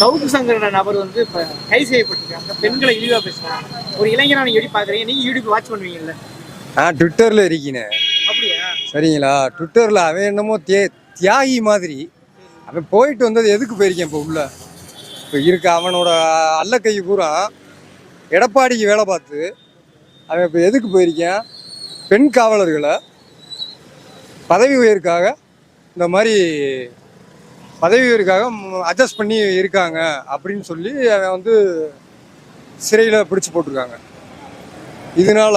சவுக்கு சங்கர நபர் வந்து இப்ப கைது செய்யப்பட்டிருக்காங்க. பெண்களை இழிவா பேசுறாங்க. ஒரு இளைஞனா நீங்க எப்படி பாக்குறீங்க நீங்க யூடியூப் வாட்ச் பண்ணுவீங்கல்ல. நான் ட்விட்டரில் இருக்கேன் அப்படியா? சரிங்களா? ட்விட்டரில் அவன் என்னமோ தே தியாகி மாதிரி. அவன் போயிட்டு வந்தது எதுக்கு போயிருக்கேன் இப்போ உள்ள? இப்போ இருக்க அவனோட அல்லக்கை பூரா எடப்பாடிக்கு வேலை பார்த்து அவன் இப்போ எதுக்கு போயிருக்கேன்? பெண் காவலர்களை பதவி உயர்வுக்காக இந்த மாதிரி பதவி உயர்வுக்காக அட்ஜஸ்ட் பண்ணி இருக்காங்க அப்படின்னு சொல்லி அவன் வந்து சிறையில் பிடிச்சி போட்டிருக்காங்க. இதனால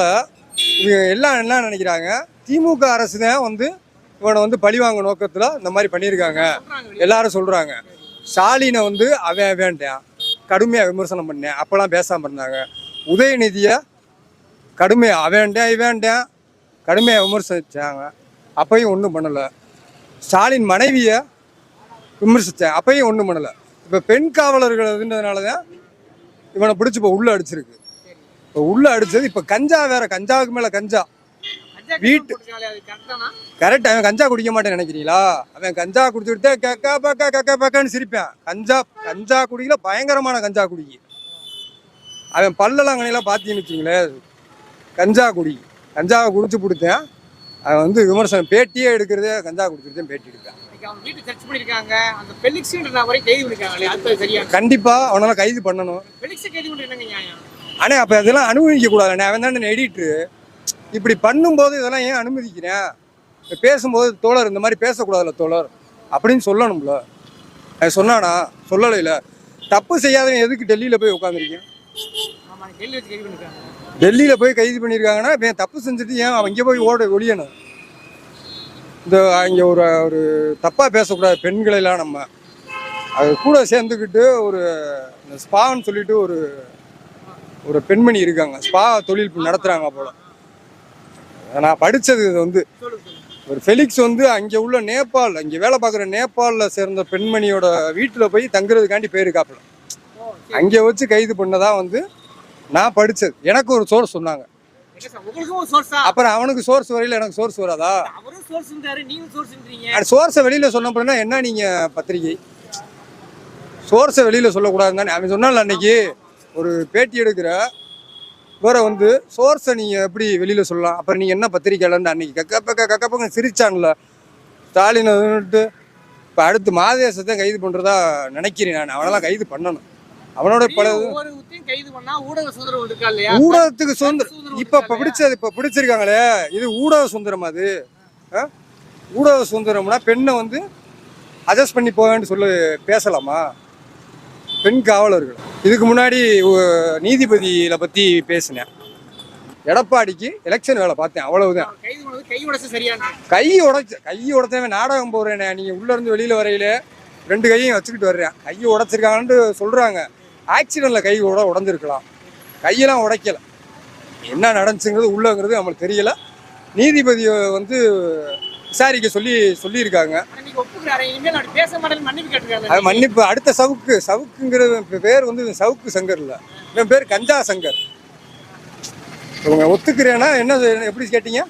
இவங்க எல்லாம் என்ன நினைக்கிறாங்க? திமுக அரசு தான் வந்து இவனை வந்து பழிவாங்க நோக்கத்தில் இந்த மாதிரி பண்ணியிருக்காங்க. எல்லாரும் சொல்கிறாங்க ஸ்டாலினை வந்து அவன் வேண்டாம். கடுமையாக விமர்சனம் பண்ணேன். அப்போல்லாம் பேசாமல் இருந்தாங்க. உதயநிதியை கடுமையாக அவன்டேன் இவன்டேன் கடுமையாக விமர்சித்தாங்க அப்பையும் ஒன்றும் பண்ணலை. ஸ்டாலின் மனைவியை விமர்சித்தேன் அப்பையும் ஒன்றும் பண்ணலை. இப்போ பெண் காவலர்கள் இருந்ததுனால தான் இவனை பிடிச்சி இப்போ உள்ளே அடிச்சிருக்கு. இப்போ உள்ளே அடிச்சது இப்போ கஞ்சா வேற கஞ்சாவுக்கு மேலே கஞ்சா. வீட்டு- கரெக்ட் அவன் கஞ்சா குடிக்க மாட்டேன்னு நினைக்கிறீங்களா? அவன் கஞ்சா குடிச்சுட்டு கக்கா பக்கா கக்கா பக்கான்னு சிரிப்பான். கஞ்சா கஞ்சா குடிக்கல பயங்கரமான கஞ்சா குடிக்கு. அவன் பல்லலங்கனையெல்லாம் பார்த்தீங்கன்னு வச்சுங்களேன் கஞ்சா குடி. கஞ்சாவை குடிச்சு கொடுத்தேன் அவன் வந்து விமர்சனம் பேட்டியே எடுக்கிறதே கஞ்சா குடிச்சிருந்தேன் பேட்டி எடுத்தேன். கண்டிப்பாக அவனால கைது பண்ணணும். அண்ணே அப்போ அதெல்லாம் அனுமதிக்க கூடாதுண்ணே அவன் தானே எடிட்ரு இப்படி பண்ணும்போது இதெல்லாம் ஏன் அனுமதிக்கிறேன் பேசும்போது தோழர் இந்த மாதிரி பேசக்கூடாதுல்ல தோழர். அப்படின்னு சொல்லணும்ல. சொன்னானா? சொல்லலைல. தப்பு செய்யாதவன் எதுக்கு டெல்லியில் போய் உட்காந்துருக்கேன் டெல்லியில் போய் கைது பண்ணியிருக்காங்கன்னா தப்பு செஞ்சுட்டு ஏன் அவன் இங்கே போய் ஓட ஒழியணும்? இந்த இங்கே ஒரு ஒரு தப்பாக பேசக்கூடாது பெண்களெல்லாம் நம்ம. அது கூட சேர்ந்துக்கிட்டு ஒரு இந்த ஸ்பான்னு சொல்லிட்டு ஒரு ஒரு பெண்மணி இருக்காங்க. ஸ்பா தொழில் நடத்துகிறாங்க போல. நான் படித்தது இது வந்து ஒரு ஃபெலிக்ஸ் வந்து அங்கே உள்ள நேபாள் அங்கே வேலை பார்க்குற நேபாளில் சேர்ந்த பெண்மணியோட வீட்டில் போய் தங்குறதுக்காண்டி போயிருக்காப்புல. அங்கே வச்சு கைது பண்ணதான் வந்து நான் படித்தது எனக்கு ஒரு சோர்ஸ் சொன்னாங்க. அப்புறம் அவனுக்கு சோர்ஸ் வரையில எனக்கு சோர்ஸ் வராதா? அவரும் சோர்ஸ் வெளியில சொன்ன அப்படின்னா என்ன நீங்க பத்திரிகை? சோர்ஸை வெளியில சொல்லக்கூடாதுன்னு தானே. அவன் சொன்னால அன்னைக்கு ஒரு பேட்டி எடுக்கிற வேற வந்து சோர்ஸை நீங்க எப்படி வெளியில சொல்லலாம்? அப்புறம் நீங்க என்ன பத்திரிக்கையாளர்னு அன்னைக்கு கக்கப்பக்க கக்கப்பக்க சிரிச்சான்ல. ஸ்டாலின் இப்போ அடுத்து மாதேசத்தை கைது பண்றதா நினைக்கிறேன் நான். அவனெல்லாம் கைது பண்ணணும். அவனோட பல ஊடகத்துக்கு சுதந்திரம். இப்ப பிடிச்சது இப்ப பிடிச்சிருக்காங்களே இது ஊடக சுதந்திரம் அது? ஊடக சுதந்திரம்னா பெண்ணை வந்து அட்ஜஸ்ட் பண்ணி போவேன்னு சொல்லி பேசலாமா? பெண் காவலர்கள். இதுக்கு முன்னாடி நீதிபதியில பத்தி பேசினேன். எடப்பாடிக்கு எலெக்ஷன் வேலை பார்த்தேன் அவ்வளவுதான். கைது பண்ணது கை உடச்சு சரியான கை உடைச்ச கை உடைச்சவன் நாடகம் போடுறேனே நீங்க உள்ள இருந்து வெளியில வரையில ரெண்டு கையும் வச்சுக்கிட்டு வர்றேன். கையை உடைச்சிருக்காங்கன்னு சொல்றாங்க. ஆக்சிடென்ட்ல கை கூட உடஞ்சிருக்கலாம். கையெல்லாம் உடைக்கல. என்ன நடந்துச்சுங்கிறது உள்ளங்கிறது நம்மளுக்கு தெரியல. நீதிபதி வந்து விசாரிக்க சொல்லி சொல்லியிருக்காங்க. மன்னிப்பு அது கேட்டுருக்காரு மன்னிப்பு அடுத்த சவுக்கு சவுக்குங்கிற பேர் வந்து சவுக்கு சங்கர் இல்ல. இவன் பேர் கஞ்சா சங்கர். இவங்க ஒத்துக்கிறேன்னா என்ன எப்படி கேட்டீங்க?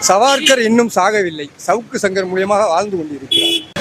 சவார்கர் இன்னும் சாகவில்லை. சவுக்கு சங்கர் மூலியமாக வாழ்ந்து கொண்டிருக்கிறார்.